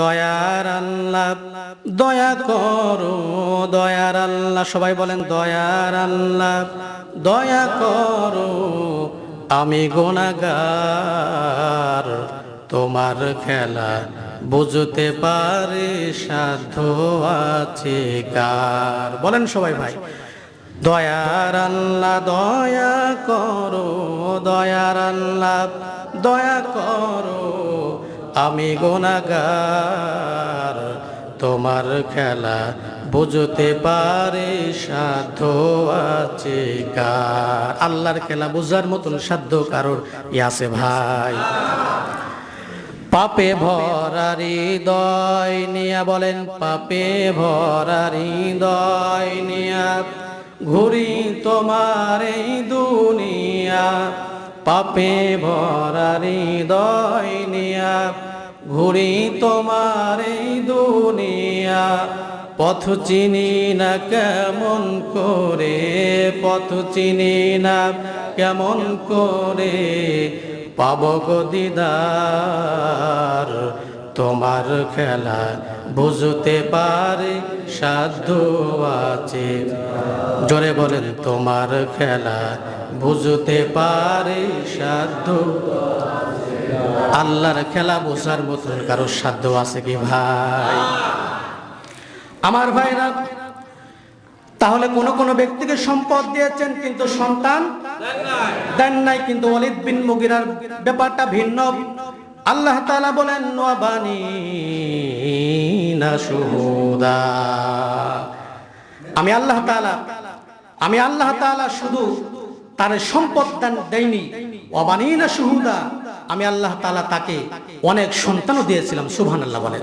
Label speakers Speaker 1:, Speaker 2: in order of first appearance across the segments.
Speaker 1: দয়ার আল্লাহ, দয়া করো, দয়ার আল্লাহ। সবাই বলেন, দয়ার আল্লাহ, দয়া করো। আমি গোনাগার তোমার খেলা বুঝতে পারে, সাধ্য আছে কার। বলেন সবাই ভাই, দয়ার আল্লাহ, দয়া করো, দয়ার আল্লাহ, দয়া করো। আমি গোনাগার তোমার খেলা বুঝতে পারে, সাধ্য আছে কার? আল্লাহর খেলা বোঝার মতন সাধ্য কারোর ইয়াছে ভাই। পাপে ভরা হৃদয় নিয়া বলেন, পাপে ভরা হৃদয় নিয়া, ঘুরি তোমার এই দুনিয়া। পাপে ভরারি দয়নিয়া নিয়া, ঘুরি তোমার এই দুনিয়া। পথ চিনি না কেমন করে, পথ চিনি না কেমন করে, পাব গো দিদার। তোমার খেলা বুঝতে পারে, সাধ্য আছে। জোরে বলেন, তোমার খেলা বুঝতে পারে, সাধ্য আল্লাহর খেলা বোঝার মতন কারও সাধ্য আছে কি ভাই? আমার ভাইরা, তাহলে কোন কোন ব্যক্তিকে সম্পদ দিয়েছেন কিন্তু সন্তান দেন নাই। কিন্তু অলিদ বিন মুগিরার ব্যাপারটা ভিন্ন। আল্লাহ তাআলা বলেন না আমি আল্লাহ তাআলা, আমি আল্লাহ তাআলা শুধু তার সম্পদ দেয়নি অবানি না সুহুদা আমি আল্লাহ তাআলা তাকে অনেক সন্তানও দিয়েছিলাম, সুবহানাল্লাহ বলেন।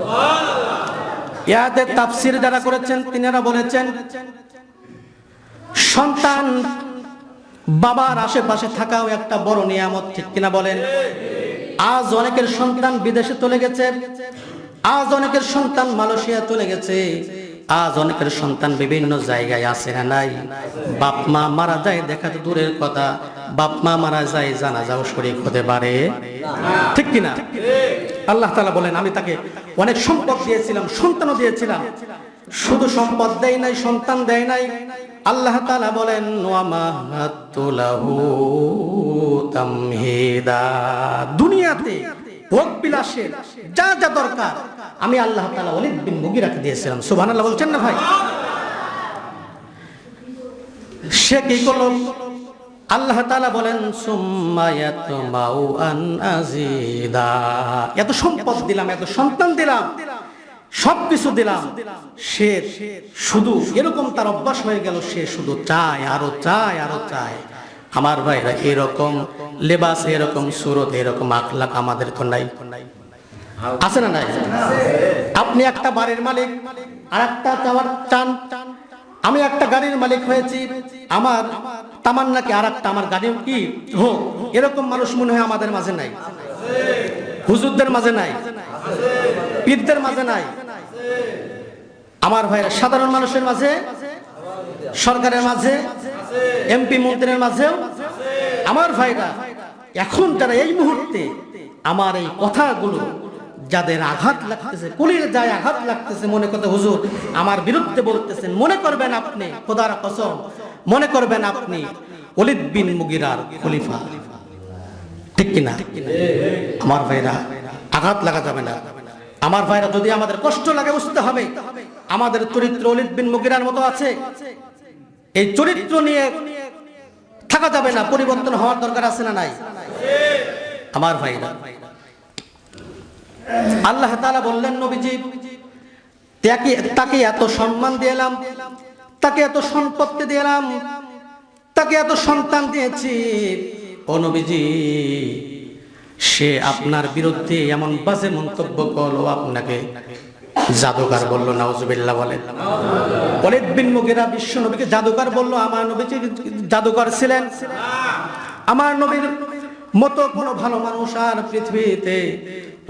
Speaker 1: ইয়াদের তাফসির যারা করেছেন, তিনারা বলেছেন, সন্তান বাবার আশেপাশে থাকাও একটা বড় নিয়ামত, ঠিক কিনা বলেন? আজ অনেকের সন্তান বিদেশে চলে গেছে। আজ অনেকের সন্তান মালয়েশিয়া চলে গেছে। আজ অনেকের সন্তান বিভিন্ন জায়গায় আছে না নাই? বাপ, মা মারা যায় দেখা তো দূরের কথা। বাপ, মা মারা যায় জানা যাও শরীর হতে পারে। ঠিক কিনা? আল্লাহ তালা বলেন, আমি তাকে অনেক সম্পদ দিয়েছিলাম, সন্তানও দিয়েছিলাম। শুধু সম্পদ দেয় নাই, সন্তান দেয় নাই। আল্লাহ তালা বলেন দুনিয়াতে ভোগ বিলাসের যা যা দরকার, আমি আল্লাহ তালা অলিদ বিন মুগিরাকে দিয়েছিলাম। সুবহানাল্লাহ, বলছেন না ভাই? সে কি করল? আল্লাহ তাআলা বলেন এত সম্পদ দিলাম, এত সন্তান দিলাম। সবকিছু দিলাম, সে শুধু এরকম তার অভ্যাস হয়ে গেল, সে শুধু চায়, আরও চায় আরও চায়। আমার ভাইরা, এরকম লেবাস, এরকম সুরত, এরকম আখলাক আমাদের তো নাই। আছে না নাই? আপনি একটা বাড়ির মালিক, আর একটা চাওয়ার চান। আমি একটা গাড়ির মালিক হয়েছি, আমার তামান্নাকে আর একটা আমার গাড়ি কি হোক, এরকম মানুষ মনে হয় আমাদের মাঝে নাই। হুজুরদের মাঝে নাই। পীরদের মাঝে নাই। আমার ভাইরা সাধারণ মানুষের মাঝে, সরকারের মাঝে এমপি মন্ত্রীর মাঝেও, আমার ভাইরা, এখন যারা এই মুহূর্তে আমার এই কথাগুলো যাদের আঘাত লাগতেছে, কুলির যায় আঘাত লাগতেছে, মনে করতে, হুজুর, আমার বিরুদ্ধে বলতেছেন, মনে করবেন আপনি, খোদার কসম, মনে করবেন আপনি অলিদ বিন মুগিরার খলিফা। ঠিক কিনা? আমার ভাইরা, আঘাত লাগা যাবে না। আমার ভাইরা যদি আমাদের কষ্ট লাগে বুঝতে হবে, আমাদের চরিত্র অলিদ বিন মুগিরার মতো আছে। এই চরিত্র নিয়ে থাকা যাবে না, পরিবর্তন হওয়ার দরকার আছে না নাই? আমার ভাইরা। আল্লাহ তাআলা বললেন, নবীজি, তাকে তাকে এত সম্মান দিলাম তাকে এত সম্পত্তি দিলাম তাকে এত সন্তান দিয়েছি। ও নবীজি সে আপনার বিরুদ্ধে এমন বাজে মন্তব্য করল, আপনাকে জাদুকার বলল, নাউজুবিল্লাহ বলেন। ওয়ালিদ বিন মুগিরা বিশ্ব নবীকে জাদুকার বলল, আমার নবীজি জাদুকর ছিলেন, আমার নবীর মতো কোনো ভালো মানুষ আর পৃথিবীতে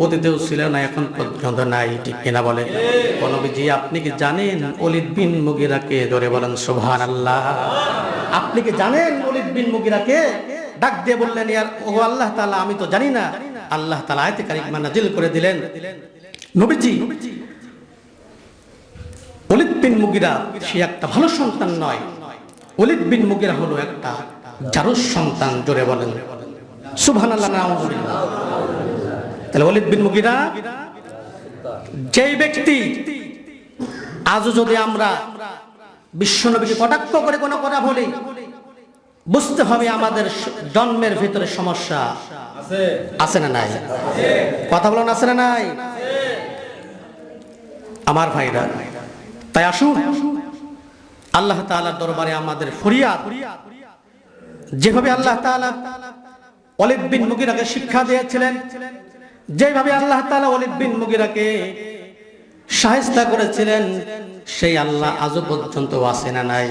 Speaker 1: অতীতেও ছিল না, এখন পর্যন্ত নাই, ঠিক কিনা বলে নবীজি, আপনি কি জানেন অলিদ বিন মুগিরাকে ধরে বলেন সুবহান আল্লাহ আপনি কি জানেন অলিদ বিন মুগিরাকে? ডাক দিয়ে বললেন, ইয়ার ও আল্লাহ তাআলা, আমি তো জানি না। আল্লাহ তাআলা আয়াতে কারিমা নাজিল করে দিলেন। নবীজি অলিদ বিন মুগিরা সে একটা ভালো সন্তান নয়। অলিদ বিন মুগিরা হলো একটা জারস সন্তান জোরে বলেন। নাউজুবিল্লাহ। তাহলে অলিদ বিন মুগিরা, যেই ব্যক্তি আজও যদি আমরা বিশ্বনবীকে কটাক্ষ করে কোনো কথা বলি বুঝতে হবে আমাদের জন্মের ভিতরে সমস্যা। আছে। না নাই? কথা বলেন আছে না নাই? আমার ভাইরা তাই আসুন। আল্লাহ তাআলার দরবারে আমাদের ফরিয়াদ। যেভাবে আল্লাহ তাআলা অলিদ বিন মুগিরাকে শিক্ষা দিয়েছিলেন যেভাবে আল্লাহ তাআলা অলিদ বিন মুগিরাকে সাহেস্তা করেছিলেন, সেই আল্লাহ আজও পর্যন্ত আছে না নাই।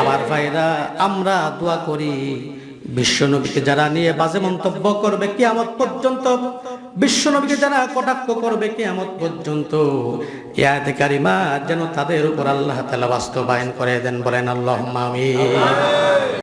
Speaker 1: আমার ভাইরা, আমরা দোয়া করি, বিশ্বনবীকে যারা নিয়ে বাজে মন্তব্য করবে কিয়ামত পর্যন্ত, বিশ্বনবীকে যারা কটাক্ষ করবে কিয়ামত পর্যন্ত ইয়াতে কারিমা যেন তাদের উপর আল্লাহ তাআলা বাস্তবায়ন করে দেন বলেন আল্লাহ আমিন।